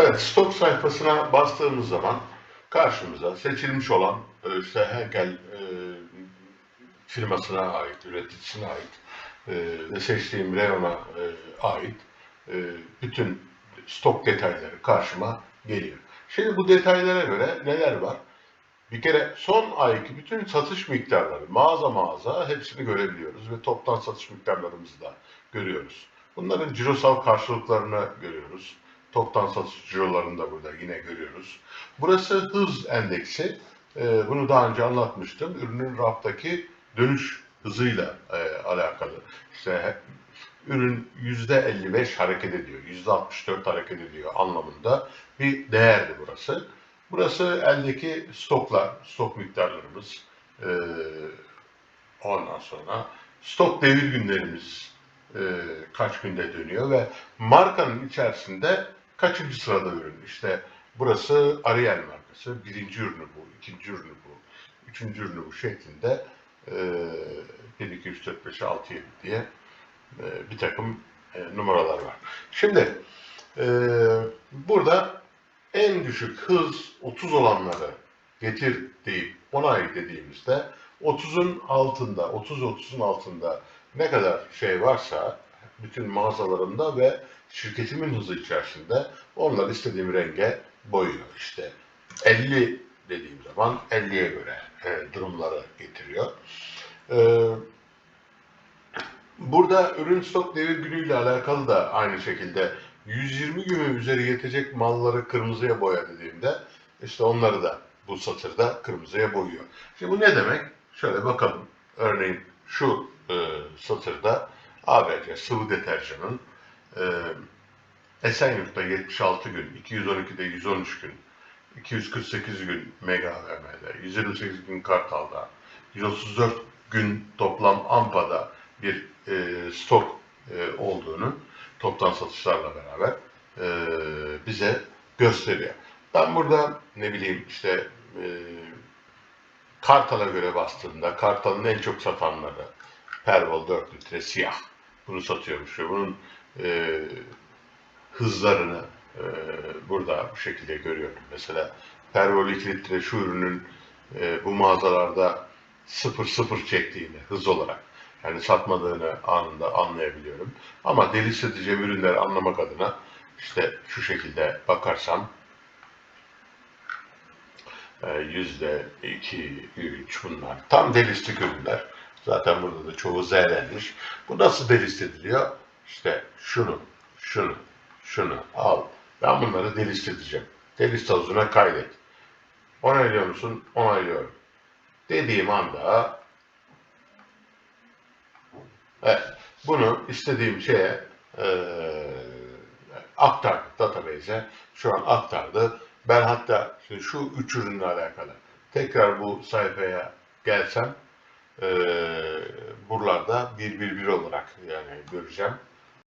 Evet, stok sayfasına bastığımız zaman karşımıza seçilmiş olan e, işte Henkel e, firmasına ait, üreticisine ait e, ve seçtiğim reyona e, ait e, bütün stok detayları karşıma geliyor. Şimdi bu detaylara göre neler var? Bir kere son ayki bütün satış miktarları mağaza mağaza hepsini görebiliyoruz ve toptan satış miktarlarımızı da görüyoruz. Bunların cirosal karşılıklarını görüyoruz. Toptan satış cirolarını da burada yine görüyoruz. Burası hız endeksi. Ee, bunu daha önce anlatmıştım. Ürünün raftaki dönüş hızıyla e, alakalı. İşte ürün %55 hareket ediyor, %64 hareket ediyor anlamında bir değerdi burası. Burası eldeki stoklar, stok miktarlarımız. Ee, ondan sonra stok devir günlerimiz e, kaç günde dönüyor ve markanın içerisinde kaçıncı sırada ürün. İşte burası Ariel markası. Birinci ürünü bu, ikinci ürünü bu, üçüncü ürünü bu şeklinde e, 1, 2, 3, 4, 5, 6, 7 diye e, bir takım e, numaralar var. Şimdi e, burada en düşük hız 30 olanları getir deyip onay dediğimizde 30'un altında, 30-30'un altında ne kadar şey varsa bütün mağazalarımda ve şirketimin hızı içerisinde onları istediğim renge boyuyor. İşte 50 dediğim zaman 50'ye göre e, durumları getiriyor. E, burada ürün stok devir günüyle alakalı da aynı şekilde 120 gün ve üzeri yetecek malları kırmızıya boya dediğimde işte onları da bu satırda kırmızıya boyuyor. Şimdi bu ne demek? Şöyle bakalım. Örneğin şu e, satırda ABC sıvı deterjanın e, Esenyurt'ta 76 gün, 212'de 113 gün, 248 gün Mega AVM'de, 128 gün Kartal'da, 134 gün toplam AMPA'da bir e, stok e, olduğunu toptan satışlarla beraber e, bize gösteriyor. Ben burada ne bileyim işte e, Kartal'a göre bastığımda Kartal'ın en çok satanları Pervol 4 litre siyah. Bunu satıyormuş ve bunun e, hızlarını e, burada bu şekilde görüyorum. Mesela Pervol 2 litre şu ürünün e, bu mağazalarda 0-0 çektiğini hız olarak yani satmadığını anında anlayabiliyorum. Ama deli satıcı ürünleri anlamak adına işte şu şekilde bakarsam yüzde iki, üç bunlar. Tam delistik ürünler. Zaten burada da çoğu Z'lenmiş. Bu nasıl delist ediliyor? İşte şunu, şunu, şunu al. Ben bunları delist edeceğim. Delist havuzuna kaydet. Onaylıyor musun? Onaylıyorum. Dediğim anda evet, bunu istediğim şeye eee aktardık database'e. Şu an aktardı. Ben hatta şimdi şu üç ürünle alakalı tekrar bu sayfaya gelsem eee buralarda bir bir bir olarak yani göreceğim.